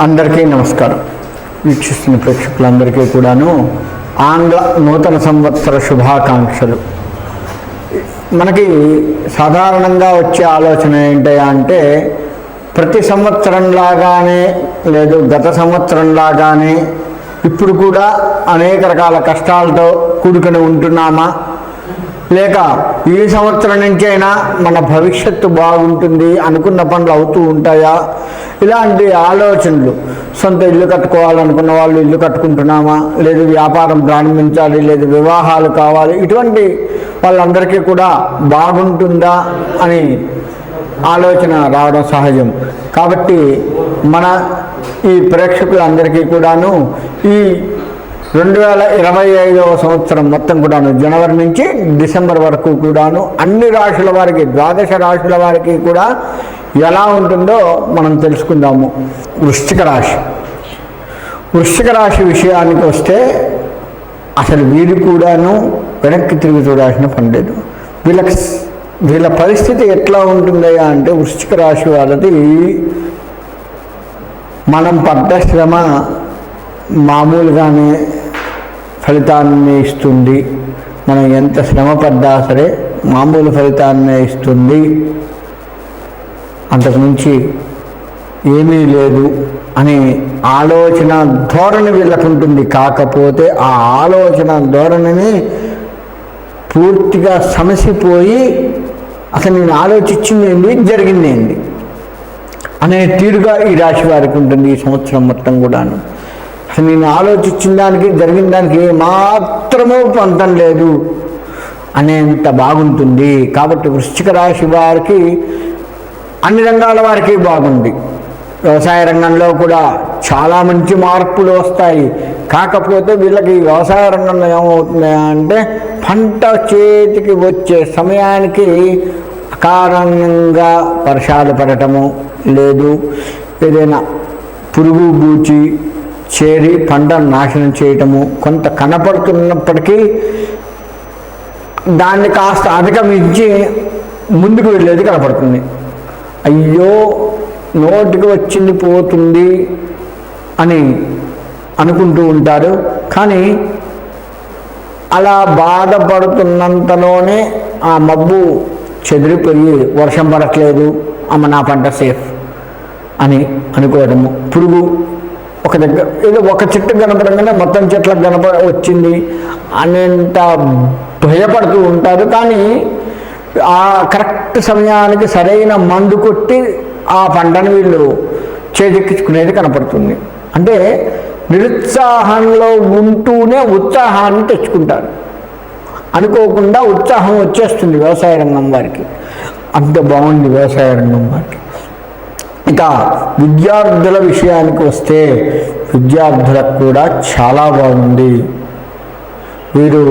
అందరికీ నమస్కారం. వీక్షిస్తున్న ప్రేక్షకులందరికీ కూడాను ఆంగ్ల నూతన సంవత్సర శుభాకాంక్షలు. మనకి సాధారణంగా వచ్చే ఆలోచన ఏంటి అంటే ప్రతి సంవత్సరం లాగానే లేదు గత సంవత్సరం లాగానే ఇప్పుడు కూడా అనేక రకాల కష్టాలతో కూడుకుని ఉంటున్నామా? లేక ఈ సంవత్సరం నుంచైనా మన భవిష్యత్తు బాగుంటుంది అనుకున్న పనులు అవుతూ ఉంటాయా? ఇలాంటి ఆలోచనలు. సొంత ఇల్లు కట్టుకోవాలనుకున్న వాళ్ళు ఇల్లు కట్టుకుంటున్నామా? లేదు వ్యాపారం ప్రారంభించాలి లేదు వివాహాలు కావాలి. ఇటువంటి వాళ్ళందరికీ కూడా బాగుంటుందా అని ఆలోచన రావడం సహజం. కాబట్టి మన ఈ ప్రేక్షకులందరికీ కూడాను ఈ రెండు వేల ఇరవై ఐదవ సంవత్సరం మొత్తం కూడాను జనవరి నుంచి డిసెంబర్ వరకు కూడాను అన్ని రాశుల వారికి ద్వాదశ రాశుల వారికి కూడా ఎలా ఉంటుందో మనం తెలుసుకుందాము. వృశ్చిక రాశి. వృశ్చిక రాశి విషయానికి వస్తే అసలు వీరు కూడాను వెనక్కి తిరిగి చూడాల్సిన పని లేదు. వీళ్ళకి వీళ్ళ పరిస్థితి ఎట్లా ఉంటుందయ్యా అంటే వృశ్చిక రాశి వాళ్ళది మనం పడ్డ శ్రమ మామూలుగానే ఫలితాన్ని ఇస్తుంది. మనం ఎంత శ్రమ పడ్డా సరే మామూలు ఫలితాన్ని ఇస్తుంది. అంతకుమించి ఏమీ లేదు అనే ఆలోచన ధోరణి వీళ్ళకు ఉంటుంది కాకపోతే ఆ ఆలోచన ధోరణిని పూర్తిగా సమసిపోయి అసలు నేను ఆలోచించింది ఏంటి జరిగింది ఏంటి అనే తీరుగా ఈ రాశి వారికి ఉంటుంది ఈ సంవత్సరం మొత్తం కూడాను. అసలు నేను ఆలోచించిన దానికి జరిగిన దానికి మాత్రమూ పొంతం లేదు. అనేంత బాగుంటుంది. కాబట్టి వృశ్చిక రాశి వారికి అన్ని రంగాల వారికి బాగుంది. వ్యవసాయ రంగంలో కూడా చాలా మంచి మార్పులు వస్తాయి. కాకపోతే వీళ్ళకి వ్యవసాయ రంగంలో ఏమవుతుంది అంటే పంట చేతికి వచ్చే సమయానికి అకారణంగా వర్షాలు పడటము లేదు. ఏదైనా పురుగు బూచి చేరి పంటను నాశనం చేయటము. కొంత కనపడుతున్నప్పటికీ దాన్ని కాస్త అధిగమించి ముందుకు వెళ్ళేది కనపడుతుంది. అయ్యో నోటికి వచ్చింది పోతుంది అని అనుకుంటూ ఉంటారు. కానీ అలా బాధపడుతున్నంతలోనే ఆ మబ్బు చెదిరిపోయి వర్షం పడట్లేదు. అమ్మ నా పంట సేఫ్ అని అనుకోవడము. పురుగు ఒక దగ్గర ఏదో ఒక చెట్టు కనపడంగానే మొత్తం చెట్లకు కనప వచ్చింది అనేంత భయపడుతూ ఉంటారు. కానీ ఆ కరెక్ట్ సమయానికి సరైన మందు కొట్టి ఆ పంటను వీళ్ళు చేజెక్కించుకునేది కనపడుతుంది. అంటే నిరుత్సాహంలో ఉంటూనే ఉత్సాహాన్ని తెచ్చుకుంటారు. అనుకోకుండా ఉత్సాహం వచ్చేస్తుంది వ్యవసాయ రంగం వారికి. అంత బాగుంది వ్యవసాయ రంగం వారికి. ఇక విద్యార్థుల విషయానికి వస్తే విద్యార్థులకు కూడా చాలా బాగుంది. వీరు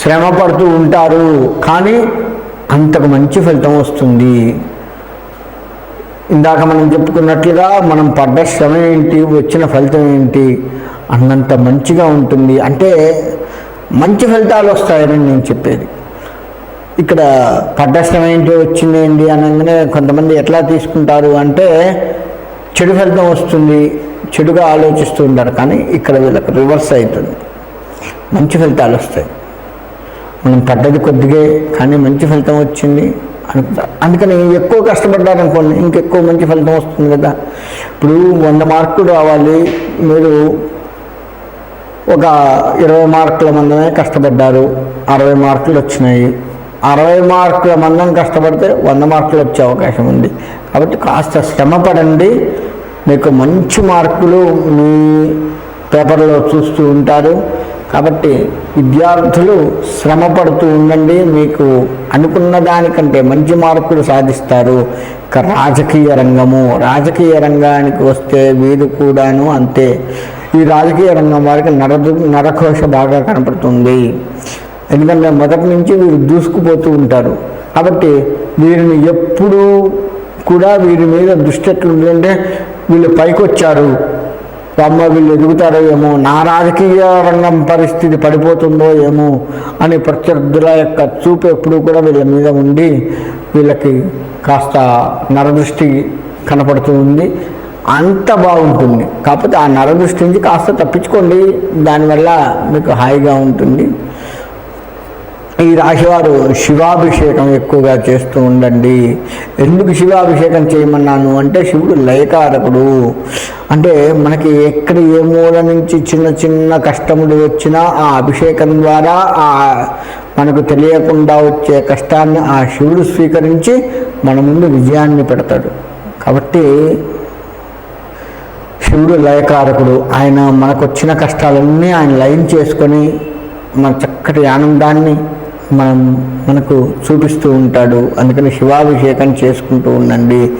శ్రమ పడుతూ ఉంటారు కానీ అంతకు మంచి ఫలితం వస్తుంది. ఇందాక మనం చెప్పుకున్నట్లుగా మనం పడ్డ శ్రమ ఏంటి వచ్చిన ఫలితం ఏంటి అన్నంత మంచిగా ఉంటుంది. అంటే మంచి ఫలితాలు వస్తాయని నేను చెప్పేది. ఇక్కడ పడ్డ ఏంటి వచ్చిందేంటి అనగానే కొంతమంది ఎట్లా తీసుకుంటారు అంటే చెడు ఫలితం వస్తుంది చెడుగా ఆలోచిస్తూ ఉంటారు కానీ ఇక్కడ వీళ్ళకి రివర్స్ అవుతుంది. మంచి ఫలితాలు వస్తాయి. మనం పడ్డది కొద్దిగే కానీ మంచి ఫలితం వచ్చింది అనుకుంటారు అందుకని ఎక్కువ కష్టపడ్డారనుకోండి ఇంకెక్కువ మంచి ఫలితం వస్తుంది కదా. ఇప్పుడు వంద మార్కులు రావాలి మీరు ఒక ఇరవై మార్కుల మందమే కష్టపడ్డారు అరవై మార్కులు వచ్చినాయి అరవై మార్కుల మందం కష్టపడితే వంద మార్కులు వచ్చే అవకాశం ఉంది. కాబట్టి కాస్త శ్రమ పడండి. మీకు మంచి మార్కులు మీ పేపర్లో చూస్తూ ఉంటారు. కాబట్టి విద్యార్థులు శ్రమ పడుతూ ఉండండి. మీకు అనుకున్న దానికంటే మంచి మార్కులు సాధిస్తారు. ఇక రాజకీయ రంగము రాజకీయ రంగానికి వస్తే వీరు కూడాను అంతే. ఈ రాజకీయ రంగం వారికి నరదు నరకోశ బాగా కనపడుతుంది. ఎందుకంటే మొదటి నుంచి వీరు దూసుకుపోతూ ఉంటారు కాబట్టి వీరిని ఎప్పుడూ కూడా వీరి మీద దృష్టి ఎట్లుందంటే వీళ్ళు పైకొచ్చారు. అమ్మ వీళ్ళు ఎదుగుతారో ఏమో నా రాజకీయ రంగం పరిస్థితి పడిపోతుందో ఏమో అని ప్రత్యర్థుల యొక్క చూపు ఎప్పుడు కూడా వీళ్ళ మీద ఉండి వీళ్ళకి కాస్త నరదృష్టి కనపడుతూ ఉంది. అంత బాగుంటుంది. కాకపోతే ఆ నరదృష్టి నుంచి కాస్త తప్పించుకోండి. దానివల్ల మీకు హాయిగా ఉంటుంది. ఈ రాశివారు శివాభిషేకం ఎక్కువగా చేస్తూ ఉండండి. ఎందుకు శివాభిషేకం చేయమన్నాను? అంటే శివుడు లయకారకుడు. అంటే మనకి ఎక్కడ ఏ మూల నుంచి చిన్న చిన్న కష్టములు వచ్చినా ఆ అభిషేకం ద్వారా ఆ మనకు తెలియకుండా వచ్చే కష్టాన్ని ఆ శివుడు స్వీకరించి మన ముందు విజయాన్ని పెడతాడు. కాబట్టి శివుడు లయకారకుడు. ఆయన మనకు వచ్చిన కష్టాలన్నీ ఆయన లయం చేసుకొని మన చక్కటి ఆనందాన్ని మనం మనకు చూపిస్తూ ఉంటాడు. అందుకని శివాభిషేకం చేసుకుంటూ ఉండండి.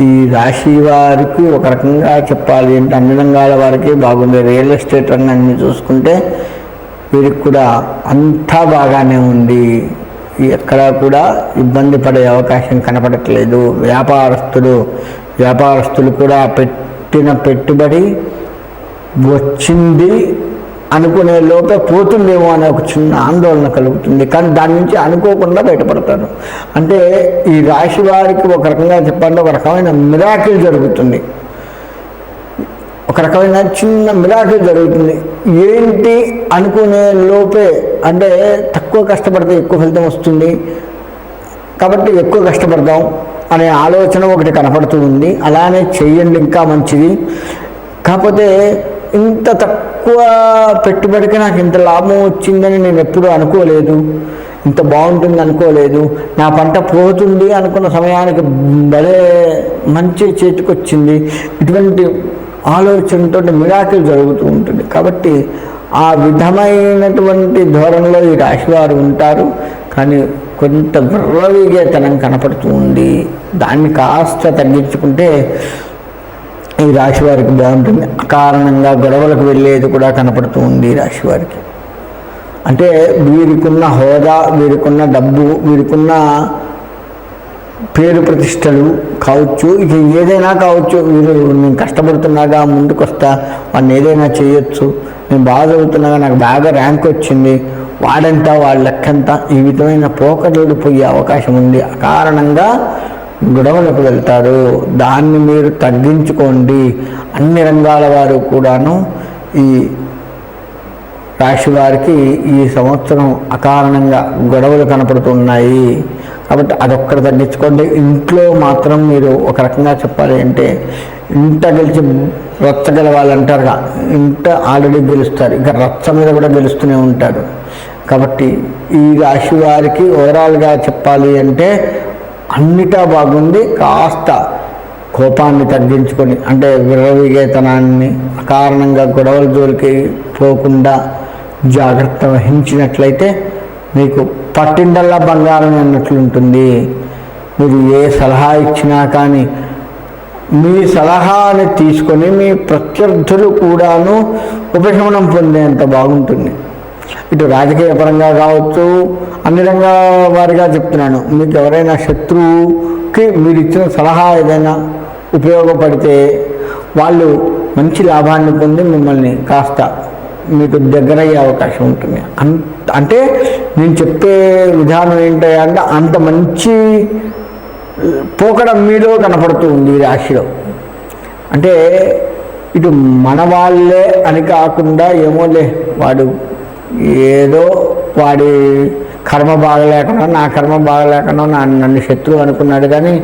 ఈ రాశి వారికి ఒక రకంగా చెప్పాలి అంటే అన్ని రంగాల వారికి బాగుంది. రియల్ ఎస్టేట్ రంగాన్ని చూసుకుంటే వీరికి కూడా అంతా బాగానే ఉంది. ఎక్కడా కూడా ఇబ్బంది పడే అవకాశం కనపడట్లేదు. వ్యాపారస్తులు వ్యాపారస్తులు కూడా పెట్టిన పెట్టుబడి వచ్చింది. అనుకునే లోపే పోతుందేమో అనే ఒక చిన్న ఆందోళన కలుగుతుంది. కానీ దాని నుంచి అనుకోకుండా బయటపడతారు. అంటే ఈ రాశి వారికి ఒక రకంగా చెప్పాలంటే ఒక రకమైన మిరాకిల్ జరుగుతుంది. ఒక రకమైన చిన్న మిరాకిల్ జరుగుతుంది. ఏంటి అనుకునే లోపే అంటే తక్కువ కష్టపడితే ఎక్కువ ఫలితం వస్తుంది. కాబట్టి ఎక్కువ కష్టపడదాం అనే ఆలోచన ఒకటి కనపడుతూ ఉంది. అలానే చెయ్యండి ఇంకా మంచిది. కాకపోతే ఇంత తక్కువ పెట్టుబడికి నాకు ఇంత లాభం వచ్చిందని నేను ఎప్పుడూ అనుకోలేదు. ఇంత బాగుంటుంది అనుకోలేదు. నా పంట పోతుంది అనుకున్న సమయానికి భలే మంచి చేతికొచ్చింది. ఇటువంటి ఆలోచనతో మిరాకిల్ జరుగుతూ ఉంటుంది. కాబట్టి ఆ విధమైనటువంటి ధోరణిలో ఈ రాశివారు ఉంటారు. కానీ కొంత బ్రవీగేతనం కనపడుతూ ఉంది. దాన్ని కాస్త తగ్గించుకుంటే ఈ రాశి వారికి బాగుంటుంది. కారణంగా గొడవలకు వెళ్ళేది కూడా కనపడుతూ ఉంది ఈ రాశి వారికి. అంటే వీరికున్న హోదా వీరికున్న డబ్బు వీరికున్న పేరు ప్రతిష్టలు కావచ్చు. ఇక ఏదైనా కావచ్చు. వీరు నేను కష్టపడుతున్నాగా ముందుకు వస్తా వాడిని ఏదైనా చేయొచ్చు. నేను బాగా చదువుతున్నాగా నాకు బాగా ర్యాంక్ వచ్చింది. వాడంతా వాళ్ళ లెక్కంతా ఈ విధమైన పోకడలు పోయే అవకాశం ఉంది. కారణంగా గొడవలకు వెళ్తారు. దాన్ని మీరు తగ్గించుకోండి. అన్ని రంగాల వారు కూడాను ఈ రాశి వారికి ఈ సంవత్సరం అకారణంగా గొడవలు కనపడుతున్నాయి. కాబట్టి అదొక్కటి తగ్గించుకోండి. ఇంట్లో మాత్రం మీరు ఒక రకంగా చెప్పాలి అంటే ఇంట గెలిచి రచ్చ గెలవాలంటారుగా. ఇంట ఆల్రెడీ గెలుస్తారు. ఇక రచ్చ మీద కూడా గెలుస్తూనే ఉంటారు. కాబట్టి ఈ రాశి వారికి ఓవరాల్గా చెప్పాలి అంటే అన్నిటా బాగుంది కాస్త కోపాన్ని తగ్గించుకొని అంటే విరవిగేతనాన్ని అకారణంగా గొడవల జోలికి పోకుండా జాగ్రత్త వహించినట్లయితే మీకు పట్టిండల్లా బంగారం అన్నట్లుంటుంది. మీరు ఏ సలహా ఇచ్చినా కానీ మీ సలహాని తీసుకొని మీ ప్రత్యర్థులు కూడాను ఉపశమనం పొందేంత బాగుంటుంది. ఇటు రాజకీయ పరంగా కావచ్చు అన్ని రంగాల వారిగా చెప్తున్నాను. మీకు ఎవరైనా శత్రువుకి మీరు ఇచ్చిన సలహా ఏదైనా ఉపయోగపడితే వాళ్ళు మంచి లాభాన్ని పొంది మిమ్మల్ని కాస్త మీకు దగ్గరయ్యే అవకాశం ఉంటుంది. అంటే నేను చెప్పే విధానం ఏంటంటే అంత మంచి పోకడం మీలో కనపడుతూ ఉంది ఈ రాశిలో. అంటే ఇటు మన వాళ్ళే అని కాకుండా ఏమోలే వాడు ఏదో వాడి కర్మ బాగలేకుండా నా కర్మ బాగలేకుండా నా నన్ను శత్రువు అనుకున్నాడు కానీ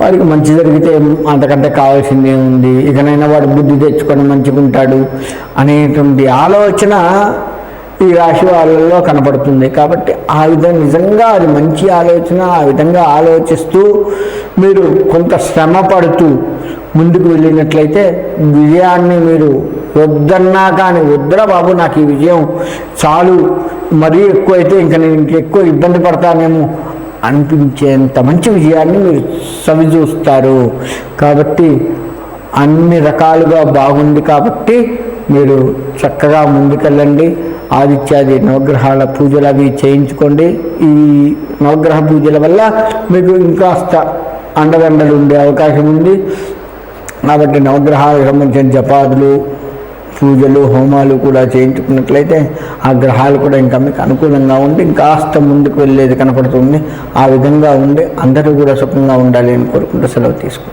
వాడికి మంచి జరిగితే అంతకంటే కావాల్సిందే ఉంది. ఇకనైనా వాడు బుద్ధి తెచ్చుకొని మంచిగుంటాడు అనేటువంటి ఆలోచన ఈ రాశి వాళ్ళల్లో కనపడుతుంది. కాబట్టి ఆ విధంగా నిజంగా అది మంచి ఆలోచన ఆ విధంగా ఆలోచిస్తూ మీరు కొంత శ్రమ పడుతూ ముందుకు వెళ్ళినట్లయితే విజయాన్ని మీరు వద్దన్నా కానీ వద్దురా బాబు నాకు ఈ విజయం చాలు మరీ ఎక్కువైతే ఇంకా నేను ఇంకెక్కువ ఇబ్బంది పడతానేమో అనిపించేంత మంచి విజయాన్ని మీరు సవిచూస్తారు. కాబట్టి అన్ని రకాలుగా బాగుంది కాబట్టి మీరు చక్కగా ముందుకెళ్ళండి. ఆదిత్యాది నవగ్రహాల పూజలు అవి చేయించుకోండి. ఈ నవగ్రహ పూజల వల్ల మీకు ఇంకాస్త అండదండలు ఉండే అవకాశం ఉంది. కాబట్టి నవగ్రహాలకు సంబంధించిన జపాదులు పూజలు హోమాలు కూడా చేయించుకున్నట్లయితే ఆ గ్రహాలు కూడా ఇంకా మీకు అనుకూలంగా ఉండి ఇంకాస్త ముందుకు వెళ్ళేది కనపడుతుంది. ఆ విధంగా ఉండి అందరూ కూడా సుఖంగా ఉండాలి అని కోరుకుంటూ సెలవు తీసుకుంటాం